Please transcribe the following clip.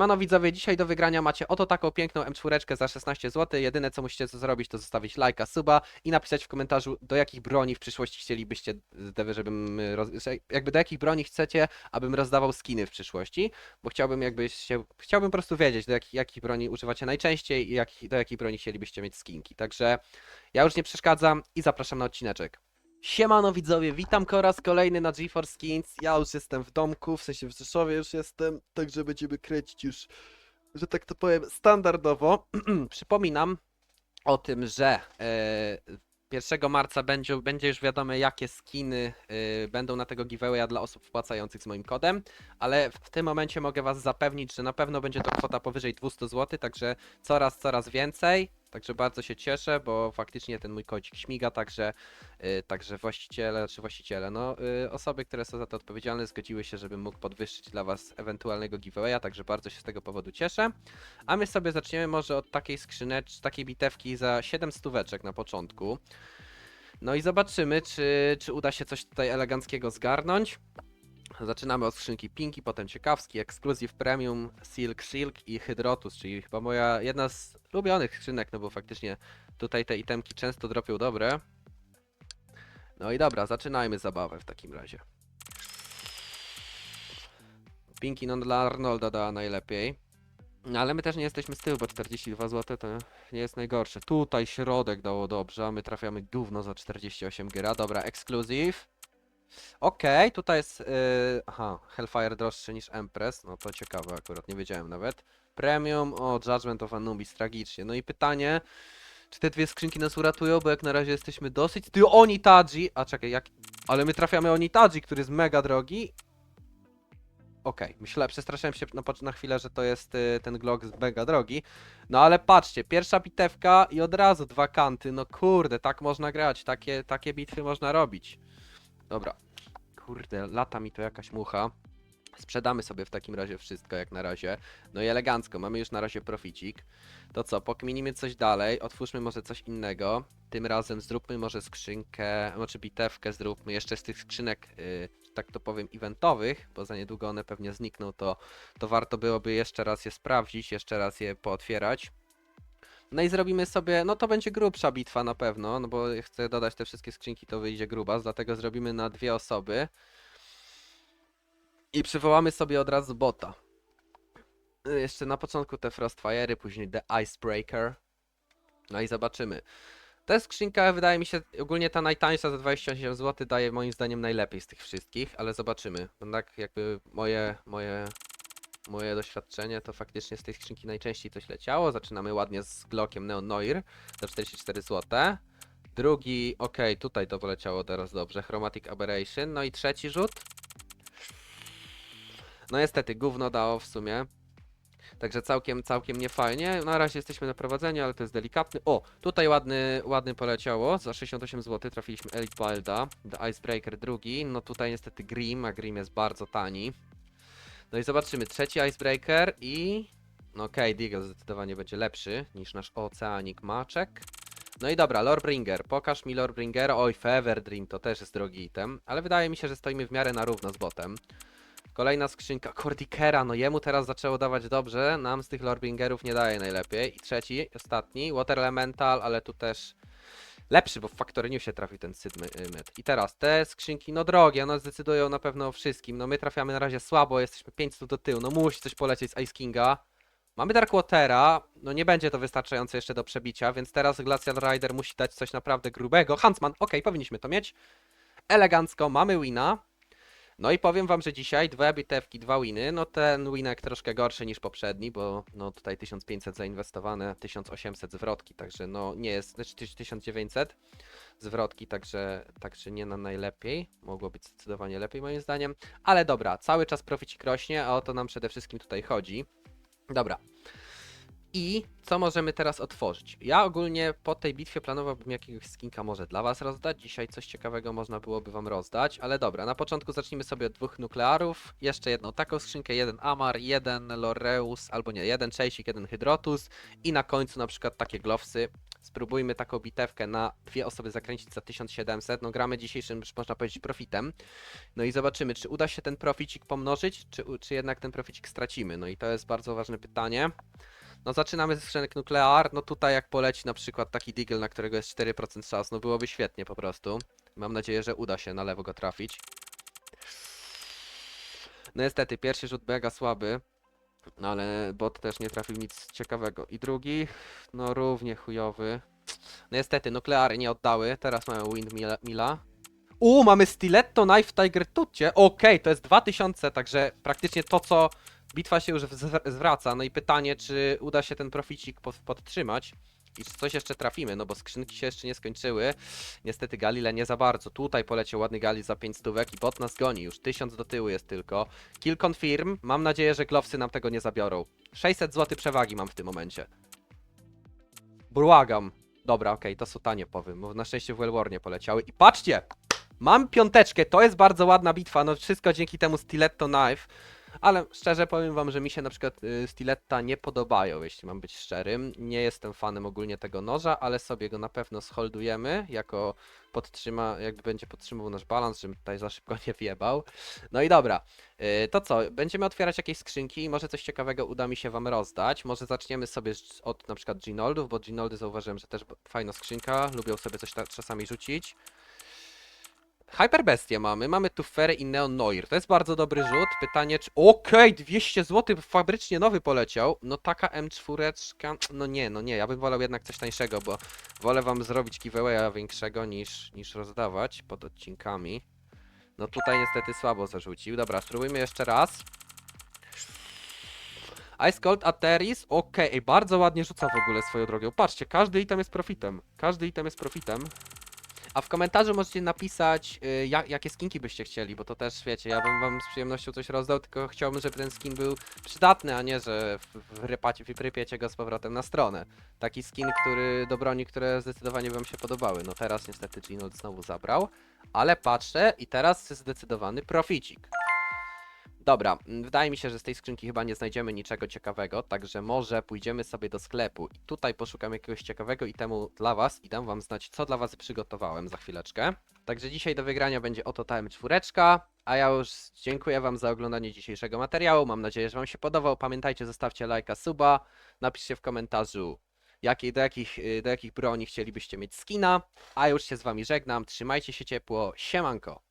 Mano widzowie, dzisiaj do wygrania macie oto taką piękną M4 za 16 zł. Jedyne co musicie zrobić to zostawić lajka, suba i napisać w komentarzu do jakich broni w przyszłości chcielibyście, żebym y, roz... jakby do jakich broni chcecie, abym rozdawał skiny w przyszłości, bo chciałbym jakby się, chciałbym po prostu wiedzieć do jakich, jakich broni używacie najczęściej i jak, do jakich broni chcielibyście mieć skinki. Także ja już nie przeszkadzam i zapraszam na odcineczek. Siemano widzowie, witam po raz kolejny na GeForce Skins. Ja już jestem w domku, w sensie w Rzeszowie już jestem, także będziemy kręcić już, że tak to powiem, standardowo. Przypominam o tym, że e, 1 marca będzie, będzie już wiadome jakie skiny e, będą na tego giveawaya dla osób wpłacających z moim kodem, ale w tym momencie mogę was zapewnić, że na pewno będzie to kwota powyżej 200 zł, także coraz, coraz więcej. Także bardzo się cieszę, bo faktycznie ten mój kodzik śmiga, także Y, Także właściciele, czy właściciele, no y, osoby, które są za to odpowiedzialne, zgodziły się, żebym mógł podwyższyć dla Was ewentualnego giveawaya, także bardzo się z tego powodu cieszę. A my sobie zaczniemy może od takiej skrzynecz, takiej bitewki za 7 stóweczek na początku. No i zobaczymy, czy, czy uda się coś tutaj eleganckiego zgarnąć. Zaczynamy od skrzynki Pinki, potem ciekawski, Exclusive Premium, Silk Silk i Hydrotus, czyli chyba moja jedna z ulubionych skrzynek, no bo faktycznie tutaj te itemki często dropią dobre. No i dobra, zaczynajmy zabawę w takim razie. Pinki non dla Arnolda dała najlepiej. No ale my też nie jesteśmy z tyłu, bo 42 zł to nie jest najgorsze. Tutaj środek dało dobrze, a my trafiamy gówno za 48 gira. Dobra, exclusive. Okej, tutaj jest... Yy, aha, Hellfire droższy niż Empress. No to ciekawe akurat, nie wiedziałem nawet. Premium, o, Judgment of Anubis, tragicznie. No i pytanie, czy te dwie skrzynki nas uratują, bo jak na razie jesteśmy dosyć... Ty, Onitaji! A czekaj, jak... Ale my trafiamy Onitaji, który jest mega drogi. Okej, myślę, przestraszyłem się na, na chwilę, że to jest y, ten Glock z mega drogi. No ale patrzcie, pierwsza bitewka i od razu dwa kanty. No kurde, tak można grać, takie, takie bitwy można robić. Dobra. Kurde, lata mi to jakaś mucha. Sprzedamy sobie w takim razie wszystko jak na razie. No i elegancko, mamy już na razie proficik. To co, pokminimy coś dalej, otwórzmy może coś innego. Tym razem zróbmy może skrzynkę, znaczy bitewkę zróbmy jeszcze z tych skrzynek, yy, tak to powiem, eventowych, bo za niedługo one pewnie znikną, to, to warto byłoby jeszcze raz je sprawdzić, jeszcze raz je pootwierać. No i zrobimy sobie, no to będzie grubsza bitwa na pewno, no bo chcę dodać te wszystkie skrzynki, to wyjdzie gruba, dlatego zrobimy na dwie osoby. I przywołamy sobie od razu bota. Jeszcze na początku te Frostfire'y, później The Icebreaker. No i zobaczymy. Jest skrzynka, wydaje mi się, ogólnie ta najtańsza za 28 zł daje moim zdaniem najlepiej z tych wszystkich, ale zobaczymy. Bo tak jakby moje, moje, moje doświadczenie to faktycznie z tej skrzynki najczęściej coś leciało. Zaczynamy ładnie z Glockiem Neon Noir za 44 zł. Drugi, ok, tutaj to poleciało teraz dobrze, Chromatic Aberration. No i trzeci rzut. No niestety, gówno dało w sumie. Także całkiem, całkiem niefajnie. Na razie jesteśmy na prowadzeniu, ale to jest delikatny. O, tutaj ładny, ładny poleciało. Za 68 zł trafiliśmy Elite Wilda. The Icebreaker drugi. No tutaj niestety Grim, a Grim jest bardzo tani. No i zobaczymy. Trzeci Icebreaker i... No okej, Deagle zdecydowanie będzie lepszy niż nasz Oceanic Maczek. No i dobra, Lorebringer. Pokaż mi Lorebringera. Oj, Fever Dream to też jest drogi item. Ale wydaje mi się, że stoimy w miarę na równo z botem. Kolejna skrzynka Cordikera, no jemu teraz zaczęło dawać dobrze, nam z tych Lorbingerów nie daje najlepiej. I trzeci, ostatni, Water Elemental, ale tu też lepszy, bo w Factory się trafił ten Sydmet. I teraz te skrzynki, no drogie, one zdecydują na pewno o wszystkim. No my trafiamy na razie słabo, jesteśmy 500 do tyłu, no musi coś polecieć z Ice Kinga. Mamy Dark Watera, no nie będzie to wystarczające jeszcze do przebicia, więc teraz Glacial Rider musi dać coś naprawdę grubego. Huntsman, okej, powinniśmy to mieć. Elegancko, mamy wina. No i powiem wam, że dzisiaj dwa bitewki, dwa winy. No ten winek troszkę gorszy niż poprzedni, bo no tutaj 1500 zainwestowane, 1800 zwrotki, także no nie jest, znaczy 1900 zwrotki, także, także nie na najlepiej. Mogło być zdecydowanie lepiej moim zdaniem. Ale dobra, cały czas proficik rośnie, a o to nam przede wszystkim tutaj chodzi. Dobra. I co możemy teraz otworzyć? Ja ogólnie po tej bitwie planowałbym jakiegoś skinka może dla was rozdać. Dzisiaj coś ciekawego można byłoby wam rozdać, ale dobra, na początku zacznijmy sobie od dwóch nuklearów. Jeszcze jedną taką skrzynkę, jeden Amar, jeden Loreus, albo nie, jeden Chasik, jeden Hydrotus i na końcu na przykład takie glowsy. spróbujmy taką bitewkę na dwie osoby zakręcić za 1700. No gramy dzisiejszym, można powiedzieć, profitem. No i zobaczymy, czy uda się ten proficik pomnożyć, czy, czy jednak ten proficik stracimy. No i to jest bardzo ważne pytanie. No zaczynamy ze skrzynek nuklear, no tutaj jak poleci na przykład taki Deagle, na którego jest 4% szans, no byłoby świetnie po prostu. Mam nadzieję, że uda się na lewo go trafić. No niestety, pierwszy rzut mega słaby, no ale bot też nie trafił nic ciekawego. I drugi, no równie chujowy. No niestety, nukleary nie oddały, teraz mamy Windmilla. U, mamy Stiletto Knife Tiger Tucie. Okej, to jest 2000, także praktycznie to, co bitwa się już zwr- zwraca. No i pytanie, czy uda się ten proficik pod- podtrzymać i czy coś jeszcze trafimy, no bo skrzynki się jeszcze nie skończyły. Niestety Galile nie za bardzo. Tutaj poleciał ładny Gali za 5 stówek i bot nas goni. Już 1000 do tyłu jest tylko. Kill confirm. Mam nadzieję, że glowsy nam tego nie zabiorą. 600 zł przewagi mam w tym momencie. Błagam. Dobra, okej, to są tanie powiem, bo na szczęście w Wellwar nie poleciały. I patrzcie! Mam piąteczkę, to jest bardzo ładna bitwa, no wszystko dzięki temu Stiletto Knife. Ale szczerze powiem wam, że mi się na przykład y, Stiletta nie podobają, jeśli mam być szczerym. Nie jestem fanem ogólnie tego noża, ale sobie go na pewno scholdujemy, jako podtrzyma, jakby będzie podtrzymywał nasz balans, żebym tutaj za szybko nie wjebał. No i dobra, y, to co, będziemy otwierać jakieś skrzynki i może coś ciekawego uda mi się wam rozdać. Może zaczniemy sobie od na przykład Ginoldów, bo Ginoldy zauważyłem, że też fajna skrzynka, lubią sobie coś czasami rzucić. Hyperbestie mamy, mamy tu Ferę i Neon Noir. To jest bardzo dobry rzut. Pytanie, czy... Okej, 200 zł fabrycznie nowy poleciał. No taka M4, no nie, no nie, ja bym wolał jednak coś tańszego, bo wolę wam zrobić giveawaya większego niż, niż rozdawać pod odcinkami. No tutaj niestety słabo zarzucił. Dobra, spróbujmy jeszcze raz. Ice Cold Ateris, okej, ej, bardzo ładnie rzuca w ogóle swoją drogą. Patrzcie, każdy item jest profitem. Każdy item jest profitem. A w komentarzu możecie napisać, y, jak, jakie skinki byście chcieli, bo to też wiecie, ja bym wam z przyjemnością coś rozdał, tylko chciałbym, żeby ten skin był przydatny, a nie, że wrypacie, wyprypiecie go z powrotem na stronę. Taki skin, który do broni, które zdecydowanie wam się podobały. No teraz niestety Ginold znowu zabrał, ale patrzę i teraz jest zdecydowany proficik. Dobra, mm, wydaje mi się, że z tej skrzynki chyba nie znajdziemy niczego ciekawego, także może pójdziemy sobie do sklepu i tutaj poszukam jakiegoś ciekawego itemu dla was i dam wam znać, co dla was przygotowałem za chwileczkę. Także dzisiaj do wygrania będzie oto ta M4, a ja już dziękuję wam za oglądanie dzisiejszego materiału, mam nadzieję, że wam się podobał. Pamiętajcie, zostawcie lajka, suba, napiszcie w komentarzu, jakie, do, jakich, y, do jakich broni chcielibyście mieć skina, a już się z wami żegnam, trzymajcie się ciepło, siemanko!